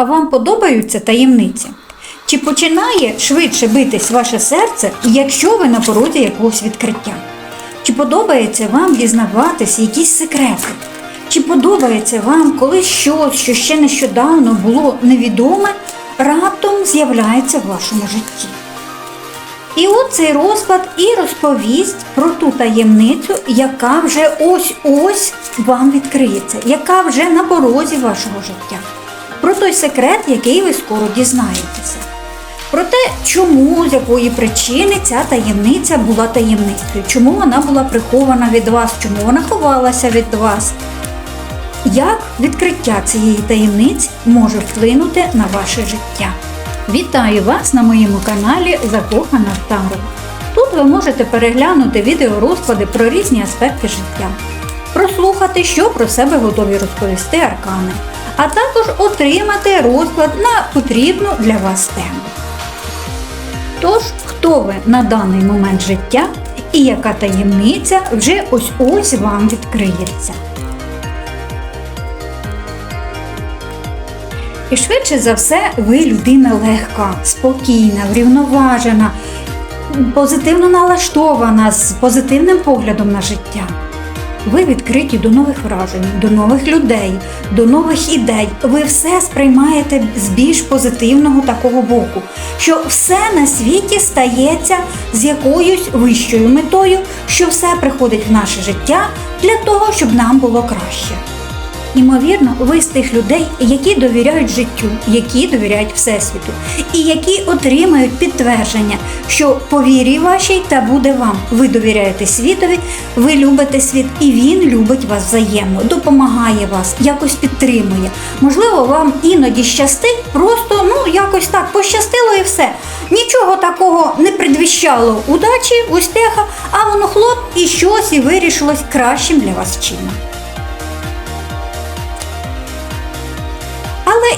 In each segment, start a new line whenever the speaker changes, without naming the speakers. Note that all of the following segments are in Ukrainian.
А вам подобаються таємниці? Чи починає швидше битись ваше серце, якщо ви на порозі якогось відкриття? Чи подобається вам дізнаватися якісь секрети? Чи подобається вам, коли щось, що ще нещодавно було невідоме, раптом з'являється в вашому житті? І от цей розклад і розповість про ту таємницю, яка вже ось-ось вам відкриється, яка вже на порозі вашого життя, про той секрет, який ви скоро дізнаєтеся. Про те, чому, з якої причини ця таємниця була таємницею, чому вона була прихована від вас, чому вона ховалася від вас. Як відкриття цієї таємниці може вплинути на ваше життя? Вітаю вас на моєму каналі Закохана в Таро. Тут ви можете переглянути відеорозклади про різні аспекти життя, прослухати, що про себе готові розповісти аркани, а також отримати розклад на потрібну для вас тему. Тож, хто ви на даний момент життя і яка таємниця вже ось-ось вам відкриється? І швидше за все, ви людина легка, спокійна, врівноважена, позитивно налаштована, з позитивним поглядом на життя. Ви відкриті до нових вражень, до нових людей, до нових ідей. Ви все сприймаєте з більш позитивного такого боку, що все на світі стається з якоюсь вищою метою, що все приходить в наше життя для того, щоб нам було краще. Ймовірно, ви з тих людей, які довіряють життю, які довіряють Всесвіту, і які отримають підтвердження, що по вірі вашій та буде вам. Ви довіряєте світові, ви любите світ, і він любить вас взаємно, допомагає вас, якось підтримує. Можливо, вам іноді щастить, просто ну якось так пощастило і все. Нічого такого не предвіщало удачі, успіха, а воно хлоп і щось і вирішилось кращим для вас чином.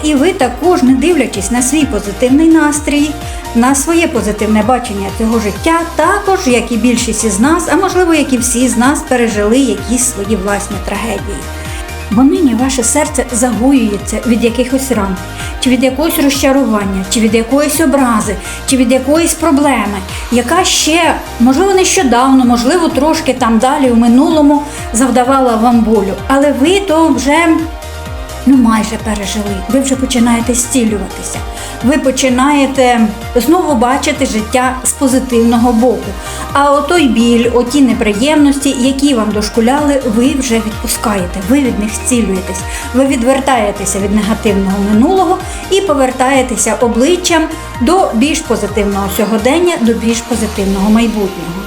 І ви також, не дивлячись на свій позитивний настрій, на своє позитивне бачення цього життя, також, як і більшість із нас, а можливо, як і всі з нас, пережили якісь свої власні трагедії. Бо нині ваше серце загоюється від якихось ран, чи від якогось розчарування, чи від якоїсь образи, чи від якоїсь проблеми, яка ще, можливо, нещодавно, можливо, трошки там далі у минулому завдавала вам болю. Але ви то вже ну майже пережили. Ви вже починаєте зцілюватися. Ви починаєте знову бачити життя з позитивного боку. А отой біль, оті неприємності, які вам дошкуляли, ви вже відпускаєте, ви від них зцілюєтесь, ви відвертаєтеся від негативного минулого і повертаєтеся обличчям до більш позитивного сьогодення, до більш позитивного майбутнього.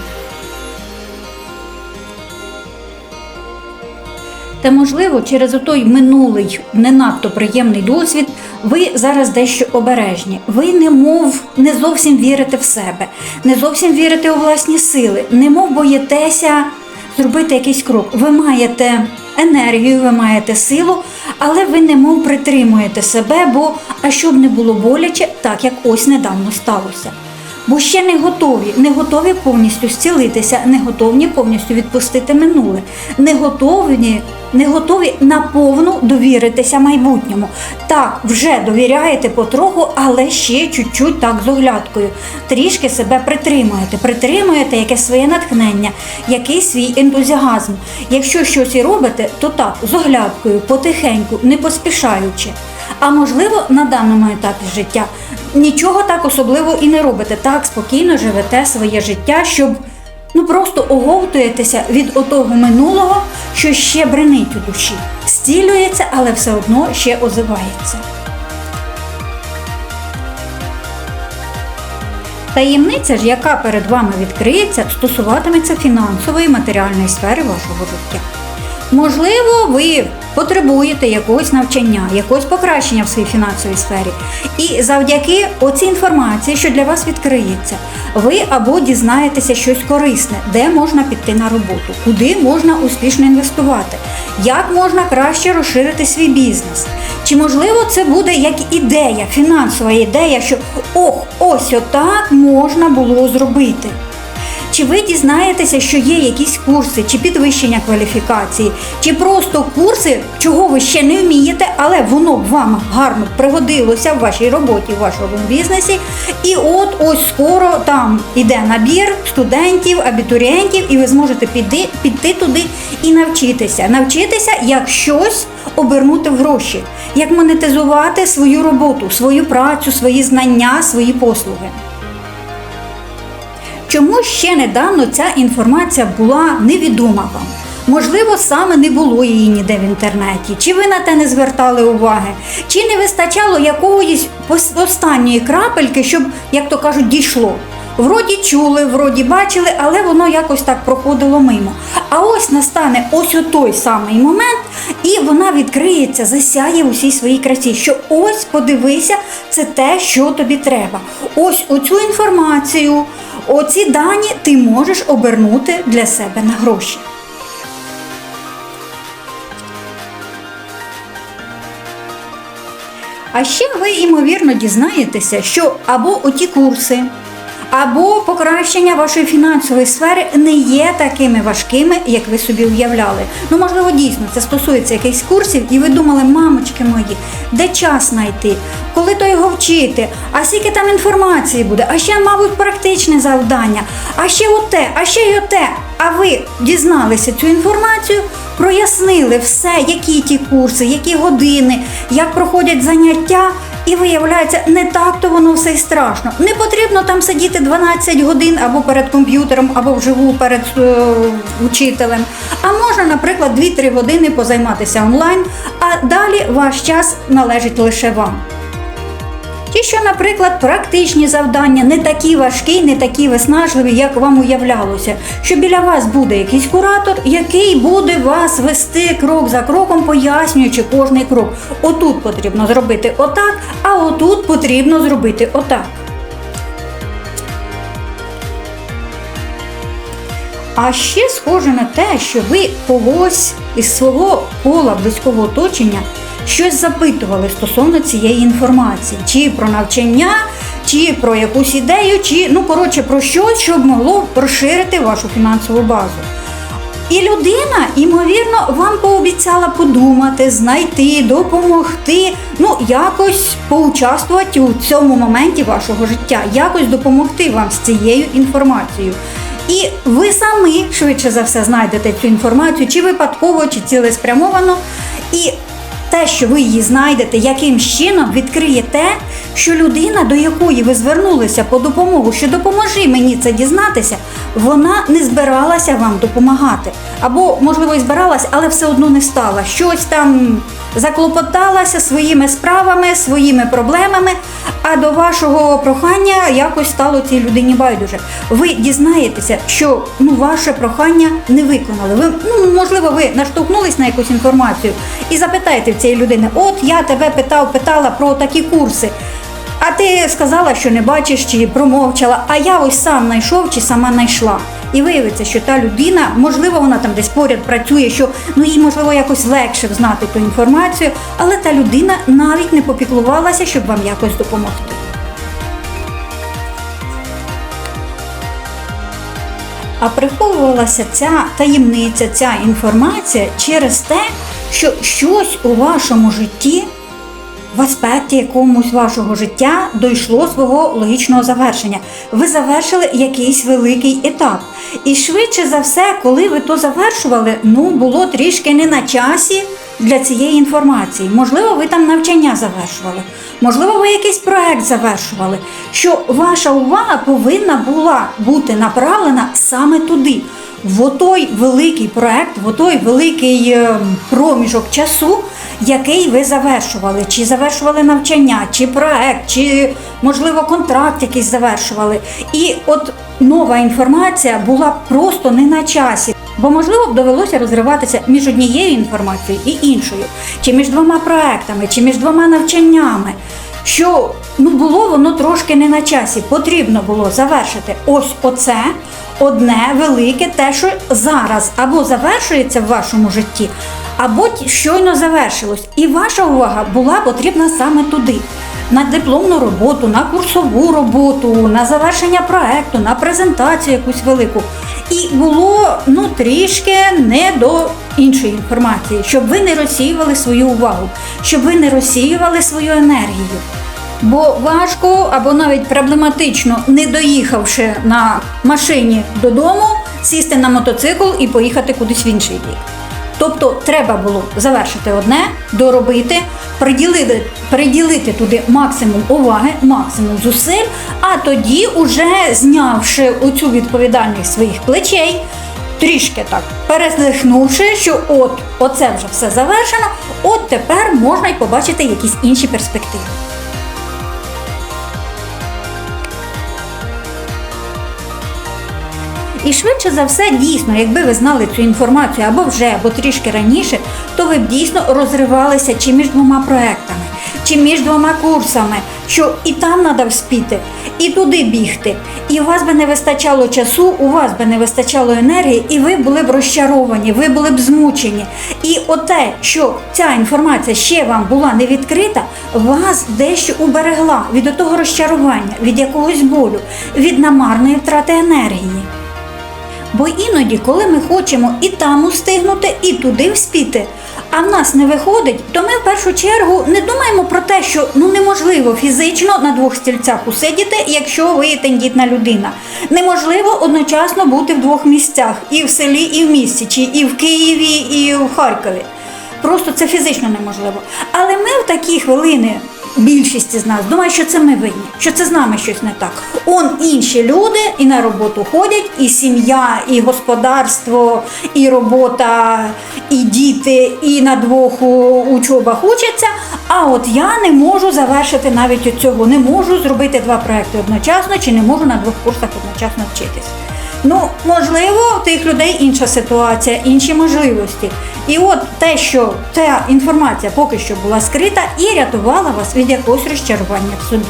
Та, можливо, через отой минулий не надто приємний досвід ви зараз дещо обережні. Ви немов не зовсім вірите в себе, не зовсім вірите у власні сили, немов боїтеся зробити якийсь крок. Ви маєте енергію, ви маєте силу, але ви немов притримуєте себе, бо а щоб не було боляче, так як ось недавно сталося. Бо ще не готові, не готові повністю зцілитися, не готові повністю відпустити минуле, не готові, не готові наповну довіритися майбутньому. Так, вже довіряєте потроху, але ще чуть-чуть так з оглядкою. Трішки себе притримуєте, притримуєте якесь своє натхнення, якийсь свій ентузіазм. Якщо щось і робите, то так, з оглядкою, потихеньку, не поспішаючи. А можливо, на даному етапі життя нічого так особливо і не робите. Так спокійно живете своє життя, щоб ну просто оговтуєтеся від отого минулого, що ще бренить у душі. Стілюється, але все одно ще озивається. Таємниця ж, яка перед вами відкриється, стосуватиметься фінансової і матеріальної сфери вашого життя. Можливо, ви потребуєте якогось навчання, якогось покращення в своїй фінансовій сфері. І завдяки оцій інформації, що для вас відкриється, ви або дізнаєтеся щось корисне, де можна піти на роботу, куди можна успішно інвестувати, як можна краще розширити свій бізнес. Чи можливо це буде як ідея, фінансова ідея, що ох, ось отак можна було зробити. Чи ви дізнаєтеся, що є якісь курси, чи підвищення кваліфікації, чи просто курси, чого ви ще не вмієте, але воно б вам гарно пригодилося в вашій роботі, в вашому бізнесі. І от ось скоро там іде набір студентів, абітурієнтів, і ви зможете піти, піти туди і навчитися. Навчитися, як щось обернути в гроші, як монетизувати свою роботу, свою працю, свої знання, свої послуги. Чому ще недавно ця інформація була невідома вам? Можливо, саме не було її ніде в інтернеті, чи ви на те не звертали уваги, чи не вистачало якоїсь останньої крапельки, щоб, як то кажуть, дійшло. Вроді чули, вроді бачили, але воно якось так проходило мимо. А ось настане ось той самий момент, і вона відкриється, засяє усій своїй красі. Що ось подивися, це те, що тобі треба. Ось оцю інформацію, оці дані ти можеш обернути для себе на гроші. А ще ви, ймовірно, дізнаєтеся, що або оті курси, або покращення вашої фінансової сфери не є такими важкими, як ви собі уявляли. Ну, можливо, дійсно це стосується якихось курсів, і ви думали, мамочки мої, де час знайти, коли то його вчити, а скільки там інформації буде, а ще, мабуть, практичне завдання, а ще оте, а ще й оте. А ви дізналися цю інформацію, прояснили все, які ті курси, які години, як проходять заняття. І виявляється, не так то воно все й страшно. Не потрібно там сидіти 12 годин або перед комп'ютером, або вживу перед е, учителем. А можна, наприклад, 2-3 години позайматися онлайн, а далі ваш час належить лише вам. Ті, що, наприклад, практичні завдання не такі важкі, не такі виснажливі, як вам уявлялося, що біля вас буде якийсь куратор, який буде вас вести крок за кроком, пояснюючи кожний крок. Отут потрібно зробити отак, а отут потрібно зробити отак. А ще схоже на те, що ви когось із свого кола близького оточення щось запитували стосовно цієї інформації, чи про навчання, чи про якусь ідею, чи ну коротше про щось, щоб могло розширити вашу фінансову базу. І людина, ймовірно, вам пообіцяла подумати, знайти, допомогти, ну якось поучаствувати у цьому моменті вашого життя, якось допомогти вам з цією інформацією. І ви самі швидше за все знайдете цю інформацію, чи випадково, чи цілеспрямовано. І те, що ви її знайдете, яким чином відкриє те, що людина, до якої ви звернулися по допомогу, що допоможи мені це дізнатися, вона не збиралася вам допомагати. Або, можливо, і збиралась, але все одно не стала. Щось там заклопоталася своїми справами, своїми проблемами, а до вашого прохання якось стало цій людині байдуже. Ви дізнаєтеся, що ну, ваше прохання не виконали. Ви, ну, можливо, ви наштовхнулись на якусь інформацію і запитаєте в цієї людини: от я тебе питав, питала про такі курси. А ти сказала, що не бачиш чи промовчала, а я ось сам знайшов чи сама знайшла. І виявиться, що та людина, можливо, вона там десь поряд працює, що ну їй можливо якось легше знати ту інформацію, але та людина навіть не попіклувалася, щоб вам якось допомогти. А приховувалася ця таємниця, ця інформація через те, що щось у вашому житті в аспекті якомусь вашого життя дійшло свого логічного завершення. Ви завершили якийсь великий етап. І швидше за все, коли ви то завершували, ну було трішки не на часі для цієї інформації. Можливо, ви там навчання завершували, можливо, ви якийсь проект завершували. Що ваша увага повинна була бути направлена саме туди. В отой великий проект, в отой великий е, проміжок часу, який ви завершували, чи завершували навчання, чи проект, чи можливо контракт якийсь завершували. І от нова інформація була просто не на часі. Бо, можливо, б довелося розриватися між однією інформацією і іншою, чи між двома проектами, чи між двома навчаннями. Що ну було воно трошки не на часі. Потрібно було завершити ось оце одне велике, те, що зараз або завершується в вашому житті, або щойно завершилось. І ваша увага була потрібна саме туди. на дипломну роботу, на курсову роботу, на завершення проекту, на презентацію якусь велику. І було ну трішки не до іншої інформації, щоб ви не розсіювали свою увагу, щоб ви не розсіювали свою енергію. Бо важко або навіть проблематично, не доїхавши на машині додому, сісти на мотоцикл і поїхати кудись в інший бік. Тобто треба було завершити одне, доробити, приділити, приділити туди максимум уваги, максимум зусиль, а тоді, уже знявши оцю відповідальність своїх плечей, трішки так перездихнувши, що от оце вже все завершено, от тепер можна й побачити якісь інші перспективи. І швидше за все, дійсно, якби ви знали цю інформацію або вже, або трішки раніше, то ви б дійсно розривалися чи між двома проектами, чи між двома курсами, що і там треба вспіти, і туди бігти. І у вас би не вистачало часу, у вас би не вистачало енергії, і ви були б розчаровані, ви були б змучені. І оте, що ця інформація ще вам була не відкрита, вас дещо уберегла від того розчарування, від якогось болю, від намарної втрати енергії. Бо іноді, коли ми хочемо і там устигнути, і туди вспіти, а в нас не виходить, то ми в першу чергу не думаємо про те, що ну неможливо фізично на двох стільцях усидіти, якщо ви тендітна людина. Неможливо одночасно бути в двох місцях і в селі, і в місті, чи і в Києві, і в Харкові. Просто це фізично неможливо. Але ми в такі хвилини. Більшість з нас думає, що це ми винні, що це з нами щось не так. Он інші люди і на роботу ходять, і сім'я, і господарство, і робота, і діти, і на двох учобах учаться. А от я не можу завершити навіть цього, не можу зробити два проекти одночасно, чи не можу на двох курсах одночасно вчитись. Ну, можливо, у тих людей інша ситуація, інші можливості. І от те, що ця інформація поки що була скрита і рятувала вас від якогось розчарування в собі.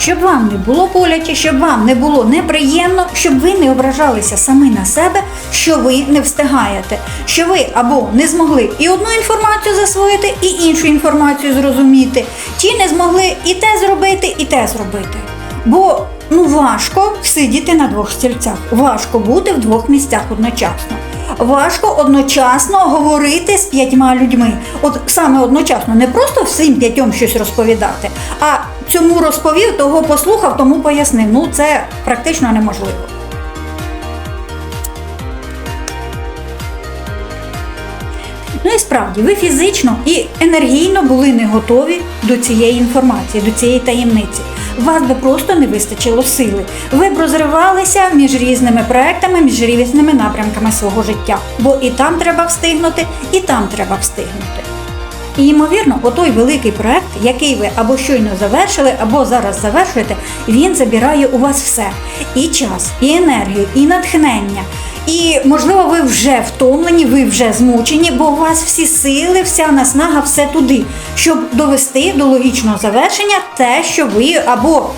Щоб вам не було боляче, щоб вам не було неприємно, щоб ви не ображалися самі на себе, що ви не встигаєте, що ви або не змогли і одну інформацію засвоїти, і іншу інформацію зрозуміти, чи не змогли і те зробити, і те зробити. Бо ну важко сидіти на двох стільцях, важко бути в двох місцях одночасно. Важко одночасно говорити з п'ятьма людьми. От саме одночасно, не просто всім п'ятьом щось розповідати, а цьому розповів, того послухав, тому пояснив. Ну це практично неможливо. Ну і справді, ви фізично і енергійно були не готові до цієї інформації, до цієї таємниці. Вас би просто не вистачило сили. Ви б розривалися між різними проектами, між різними напрямками свого життя. Бо і там треба встигнути, і там треба встигнути. І ймовірно, отой великий проект, який ви або щойно завершили, або зараз завершуєте, він забирає у вас все: і час, і енергію, і натхнення. І можливо, ви вже втомлені, ви вже змучені, бо у вас всі сили, вся наснага, все туди, щоб довести до логічного завершення те, що ви або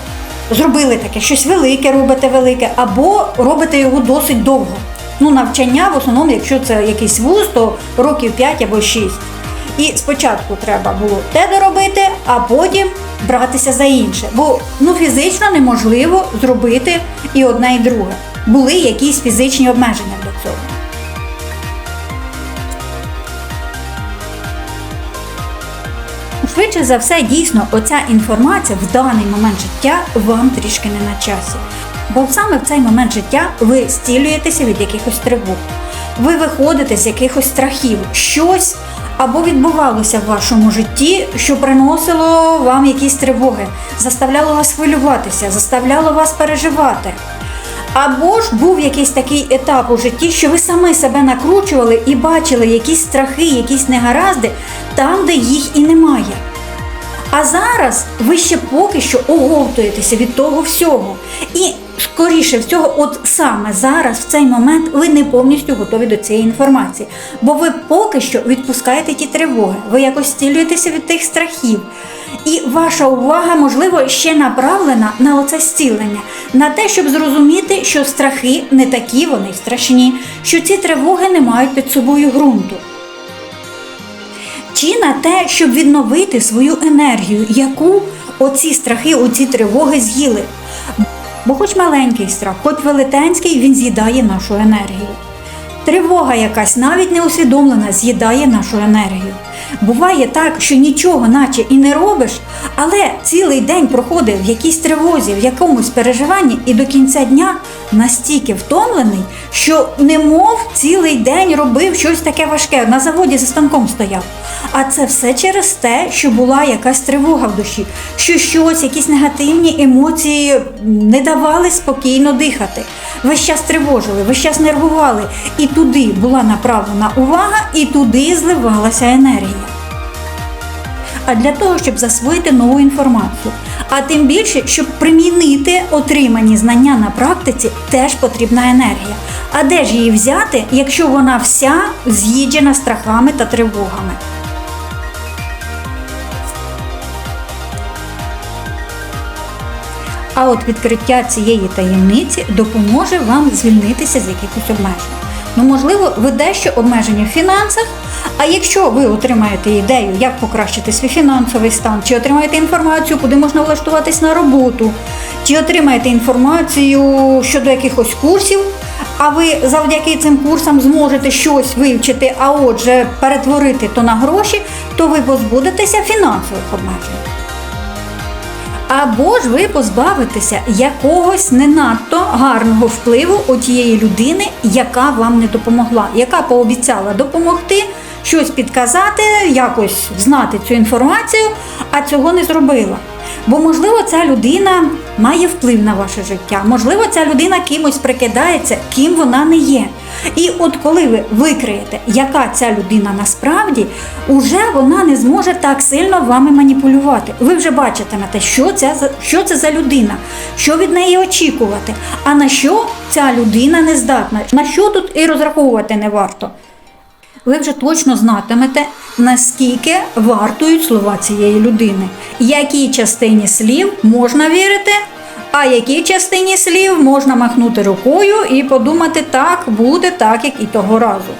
зробили таке щось велике, робите велике, або робите його досить довго. Ну, навчання в основному, якщо це якийсь вуз, то років 5 або 6. І спочатку треба було те доробити, а потім братися за інше. Бо ну, фізично неможливо зробити і одне, і друге. Були якісь фізичні обмеження до цього. Швидше за все, дійсно, оця інформація в даний момент життя вам трішки не на часі. Бо саме в цей момент життя ви стілюєтеся від якихось тривог. Ви виходите з якихось страхів, щось або відбувалося в вашому житті, що приносило вам якісь тривоги, заставляло вас хвилюватися, заставляло вас переживати. Або ж був якийсь такий етап у житті, що ви самі себе накручували і бачили якісь страхи, якісь негаразди там, де їх і немає. А зараз ви ще поки що оговтуєтеся від того всього. І скоріше всього, от саме зараз, в цей момент, ви не повністю готові до цієї інформації. Бо ви поки що відпускаєте ті тривоги, ви якось стілюєтеся від тих страхів. І ваша увага, можливо, ще направлена на оце зцілення, на те, щоб зрозуміти, що страхи не такі вони страшні, що ці тривоги не мають під собою ґрунту. чи на те, щоб відновити свою енергію, яку оці страхи, оці тривоги з'їли. Бо хоч маленький страх, хоч велетенський, він з'їдає нашу енергію. Тривога якась, навіть не усвідомлена, з'їдає нашу енергію. Буває так, що нічого наче і не робиш, але цілий день проходить в якійсь тривозі, в якомусь переживанні, і до кінця дня настільки втомлений, що немов цілий день робив щось таке важке, на заводі за станком стояв. А це все через те, що була якась тривога в душі, що щось, якісь негативні емоції не давали спокійно дихати. Весь час тривожили, весь час нервували. І туди була направлена увага, і туди зливалася енергія. А для того, щоб засвоїти нову інформацію. А тим більше, щоб примінити отримані знання на практиці, теж потрібна енергія. А де ж її взяти, якщо вона вся з'їджена страхами та тривогами? А от відкриття цієї таємниці допоможе вам звільнитися з якихось обмежень. Ну, можливо, ви дещо обмежені в фінансах, а якщо ви отримаєте ідею, як покращити свій фінансовий стан, чи отримаєте інформацію, куди можна влаштуватись на роботу, чи отримаєте інформацію щодо якихось курсів, а ви завдяки цим курсам зможете щось вивчити, а отже, перетворити то на гроші, то ви позбудетеся фінансових обмежень. Або ж ви позбавитеся якогось не надто гарного впливу у тієї людини, яка вам не допомогла, яка пообіцяла допомогти, щось підказати, якось знати цю інформацію, а цього не зробила. Бо, можливо, ця людина має вплив на ваше життя, можливо, ця людина кимось прикидається, ким вона не є. І от коли ви викриєте, яка ця людина насправді, уже вона не зможе так сильно вами маніпулювати. Ви вже бачитимете, що це, що це за людина, що від неї очікувати, а на що ця людина не здатна, на що тут і розраховувати не варто. Ви вже точно знатимете, наскільки вартують слова цієї людини, якій частині слів можна вірити, а якій частині слів можна махнути рукою і подумати, так буде так, як і того разу.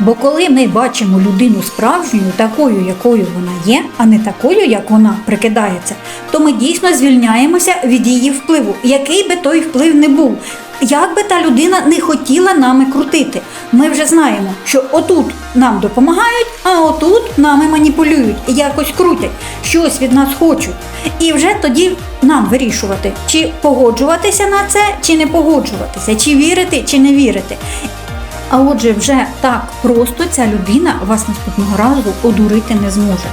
Бо коли ми бачимо людину справжньою, такою, якою вона є, а не такою, як вона прикидається, то ми дійсно звільняємося від її впливу, який би той вплив не був. Як би та людина не хотіла нами крутити, ми вже знаємо, що отут нам допомагають, а отут нами маніпулюють, якось крутять, щось від нас хочуть. І вже тоді нам вирішувати, чи погоджуватися на це, чи не погоджуватися, чи вірити, чи не вірити. А отже, вже так просто ця людина вас наступного разу одурити не зможе.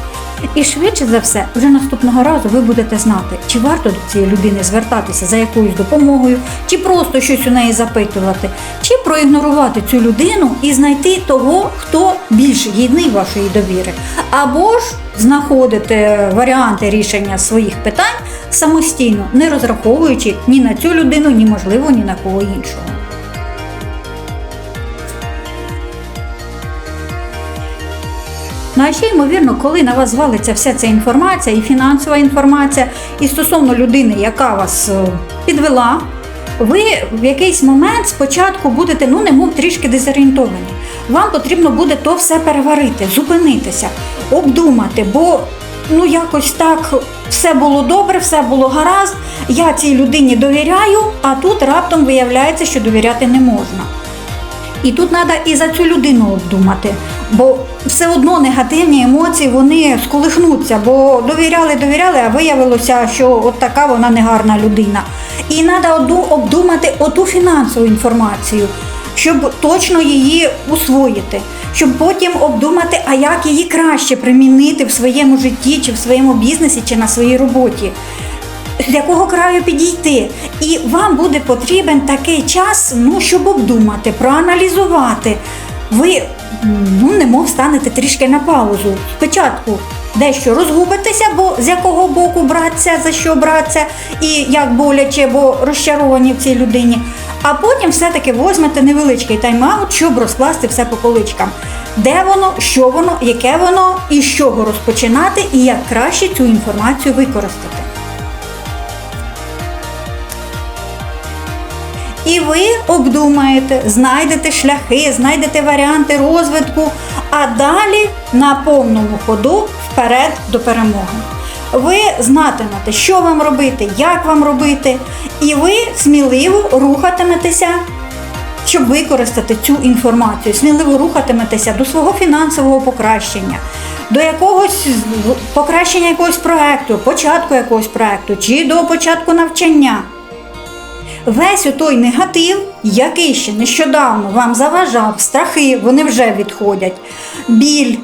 І швидше за все, вже наступного разу ви будете знати, чи варто до цієї людини звертатися за якоюсь допомогою, чи просто щось у неї запитувати, чи проігнорувати цю людину і знайти того, хто більш гідний вашої довіри, або ж знаходити варіанти рішення своїх питань самостійно, не розраховуючи ні на цю людину, ні можливо, ні на кого іншого. Ну а ще ймовірно, коли на вас звалиться вся ця інформація, і фінансова інформація, і стосовно людини, яка вас е, підвела, ви в якийсь момент спочатку будете, ну немов трішки дезорієнтовані. Вам потрібно буде то все переварити, зупинитися, обдумати, бо ну якось так все було добре, все було гаразд. Я цій людині довіряю, а тут раптом виявляється, що довіряти не можна. І тут треба і за цю людину обдумати, бо все одно негативні емоції вони сколихнуться, бо довіряли, довіряли, а виявилося, що от така вона негарна людина. І треба обдумати оту фінансову інформацію, щоб точно її усвоїти, щоб потім обдумати, а як її краще примінити в своєму житті, чи в своєму бізнесі, чи на своїй роботі з якого краю підійти. І вам буде потрібен такий час, ну, щоб обдумати, проаналізувати. Ви ну, немов станете трішки на паузу. Спочатку дещо розгубитеся, бо з якого боку братися, за що братися, і як боляче, бо розчаровані в цій людині. А потім все-таки візьмете невеличкий тайм-аут, щоб розкласти все по поличкам. Де воно, що воно, яке воно, і з чого розпочинати, і як краще цю інформацію використати. І ви обдумаєте, знайдете шляхи, знайдете варіанти розвитку, а далі на повному ходу вперед до перемоги. Ви знатимете, що вам робити, як вам робити, і ви сміливо рухатиметеся, щоб використати цю інформацію, сміливо рухатиметеся до свого фінансового покращення, до якогось покращення якогось проекту, початку якогось проекту чи до початку навчання. Весь той негатив, який ще нещодавно вам заважав, страхи, вони вже відходять. Біль,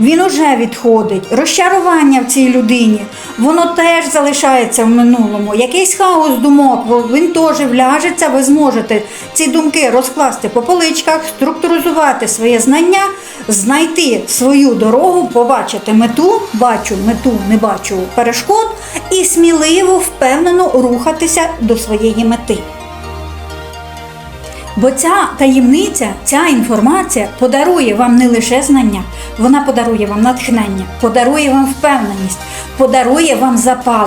він уже відходить. Розчарування в цій людині, воно теж залишається в минулому. Якийсь хаос думок, він теж вляжеться, ви зможете ці думки розкласти по поличках, структуризувати своє знання, знайти свою дорогу, побачити мету, бачу мету, не бачу перешкод, і сміливо, впевнено рухатися до своєї мети. Бо ця таємниця, ця інформація подарує вам не лише знання, вона подарує вам натхнення, подарує вам впевненість, подарує вам запал.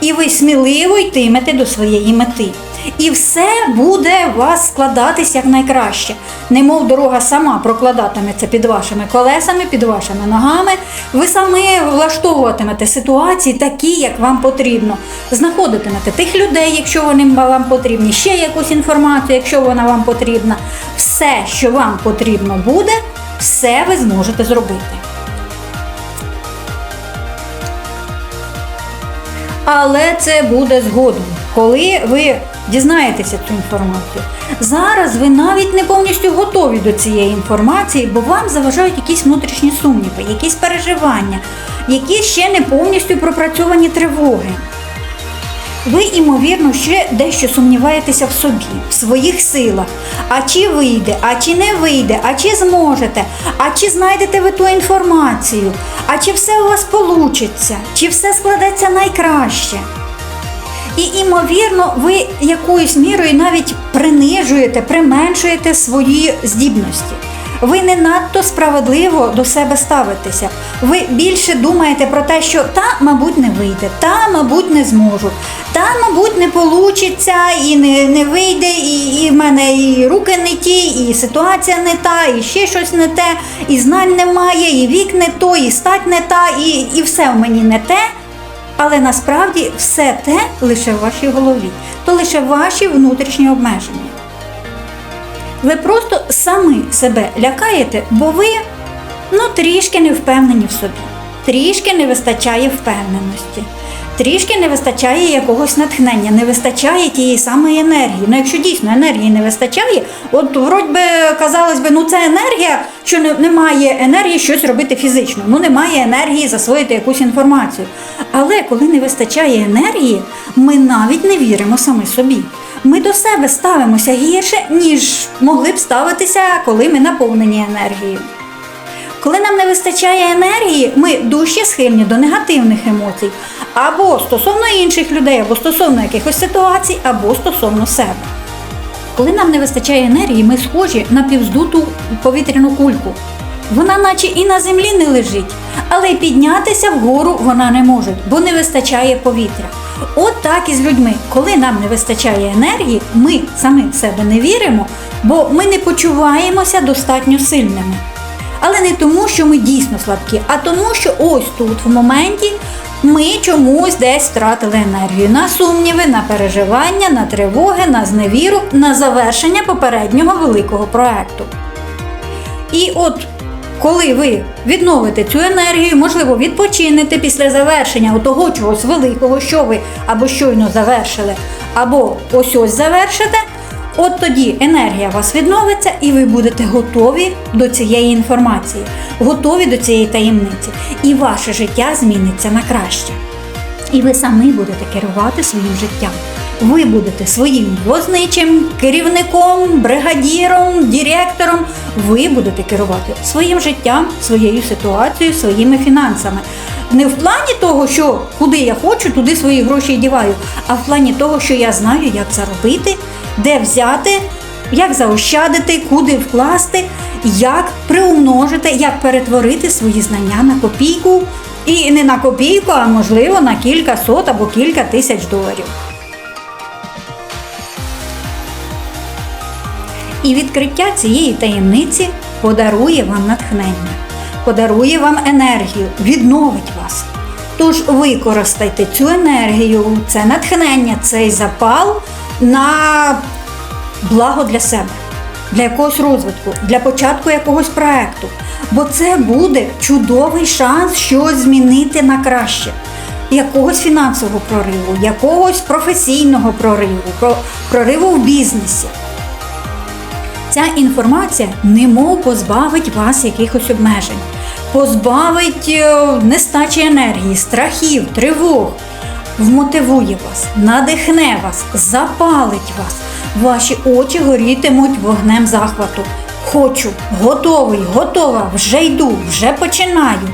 І ви сміливо йтимете до своєї мети. І все буде у вас складатись як найкраще. Немов дорога сама прокладатиметься під вашими колесами, під вашими ногами. Ви самі влаштовуватимете ситуації такі, як вам потрібно. Знаходитимете тих людей, якщо вони вам потрібні, ще якусь інформацію, якщо вона вам потрібна. Все, що вам потрібно буде, все ви зможете зробити. Але це буде згодом, коли ви дізнаєтеся цю інформацію. Зараз ви навіть не повністю готові до цієї інформації, бо вам заважають якісь внутрішні сумніви, якісь переживання, які ще не повністю пропрацьовані тривоги. Ви, ймовірно, ще дещо сумніваєтеся в собі, в своїх силах. А чи вийде, а чи не вийде, а чи зможете, а чи знайдете ви ту інформацію, а чи все у вас получиться, чи все складеться найкраще. І, ймовірно, ви якоюсь мірою навіть принижуєте, применшуєте свої здібності. Ви не надто справедливо до себе ставитеся. Ви більше думаєте про те, що та, мабуть, не вийде, та, мабуть, не зможу, та, мабуть, не получиться, і не, не вийде, і, і в мене і руки не ті, і ситуація не та, і ще щось не те, і знань немає, і вік не той, і стать не та, і, і все в мені не те. Але насправді все те лише в вашій голові, то лише ваші внутрішні обмеження. Ви просто самі себе лякаєте, бо ви ну, трішки не впевнені в собі, трішки не вистачає впевненості, трішки не вистачає якогось натхнення, не вистачає тієї самої енергії. Ну, якщо дійсно енергії не вистачає, от вроді би казалось би, ну це енергія, що не, немає енергії щось робити фізично, ну немає енергії засвоїти якусь інформацію. Але коли не вистачає енергії, ми навіть не віримо самі собі. Ми до себе ставимося гірше, ніж могли б ставитися, коли ми наповнені енергією. Коли нам не вистачає енергії, ми дужче схильні до негативних емоцій, або стосовно інших людей, або стосовно якихось ситуацій, або стосовно себе. Коли нам не вистачає енергії, ми схожі на півздуту повітряну кульку. Вона наче і на землі не лежить, але й піднятися вгору вона не може, бо не вистачає повітря. От так і з людьми. Коли нам не вистачає енергії, ми самі в себе не віримо, бо ми не почуваємося достатньо сильними. Але не тому, що ми дійсно слабкі, а тому, що ось тут, в моменті, ми чомусь десь втратили енергію на сумніви, на переживання, на тривоги, на зневіру, на завершення попереднього великого проекту. І от коли ви відновите цю енергію, можливо, відпочинете після завершення того чогось великого, що ви або щойно завершили, або ось ось завершите, от тоді енергія вас відновиться і ви будете готові до цієї інформації, готові до цієї таємниці. І ваше життя зміниться на краще. І ви самі будете керувати своїм життям. Ви будете своїм возничим, керівником, бригадіром, директором. Ви будете керувати своїм життям, своєю ситуацією, своїми фінансами. Не в плані того, що куди я хочу, туди свої гроші діваю, а в плані того, що я знаю, як заробити, де взяти, як заощадити, куди вкласти, як приумножити, як перетворити свої знання на копійку. І не на копійку, а можливо на кілька сот або кілька тисяч доларів. І відкриття цієї таємниці подарує вам натхнення, подарує вам енергію, відновить вас. Тож використайте цю енергію, це натхнення, цей запал на благо для себе, для якогось розвитку, для початку якогось проекту. Бо це буде чудовий шанс щось змінити на краще. Якогось фінансового прориву, якогось професійного прориву, прориву в бізнесі. Ця інформація немов позбавить вас якихось обмежень, позбавить е, нестачі енергії, страхів, тривог, вмотивує вас, надихне вас, запалить вас. Ваші очі горітимуть вогнем захвату. Хочу, готовий, готова, вже йду, вже починаю.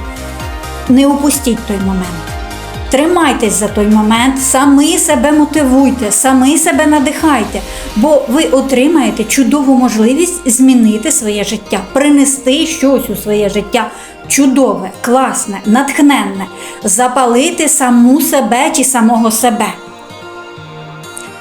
Не упустіть той момент. Тримайтесь за той момент, самі себе мотивуйте, самі себе надихайте, бо ви отримаєте чудову можливість змінити своє життя, принести щось у своє життя чудове, класне, натхненне, запалити саму себе чи самого себе.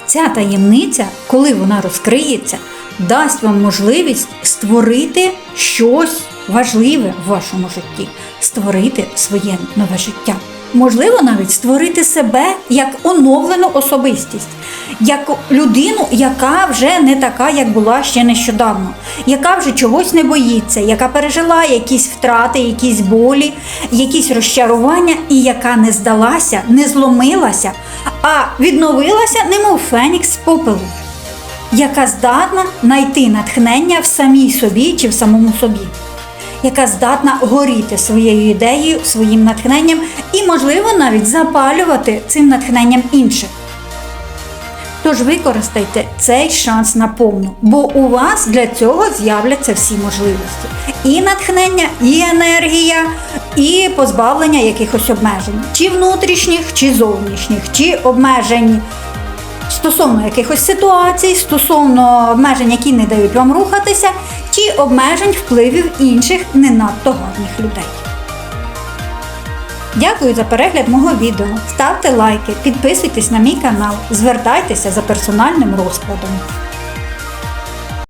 Ця таємниця, коли вона розкриється, дасть вам можливість створити щось важливе в вашому житті, створити своє нове життя. Можливо, навіть створити себе як оновлену особистість, як людину, яка вже не така, як була ще нещодавно, яка вже чогось не боїться, яка пережила якісь втрати, якісь болі, якісь розчарування, і яка не здалася, не зломилася, а відновилася, немов фенікс з попелу яка здатна знайти натхнення в самій собі чи в самому собі, яка здатна горіти своєю ідеєю, своїм натхненням і, можливо, навіть запалювати цим натхненням інших. Тож використайте цей шанс наповну, бо у вас для цього з'являться всі можливості: і натхнення, і енергія, і позбавлення якихось обмежень, чи внутрішніх, чи зовнішніх, чи обмежень стосовно якихось ситуацій, стосовно обмежень, які не дають вам рухатися, чи обмежень впливів інших не надто гарних людей. Дякую за перегляд мого відео. Ставте лайки, підписуйтесь на мій канал, звертайтеся за персональним розкладом.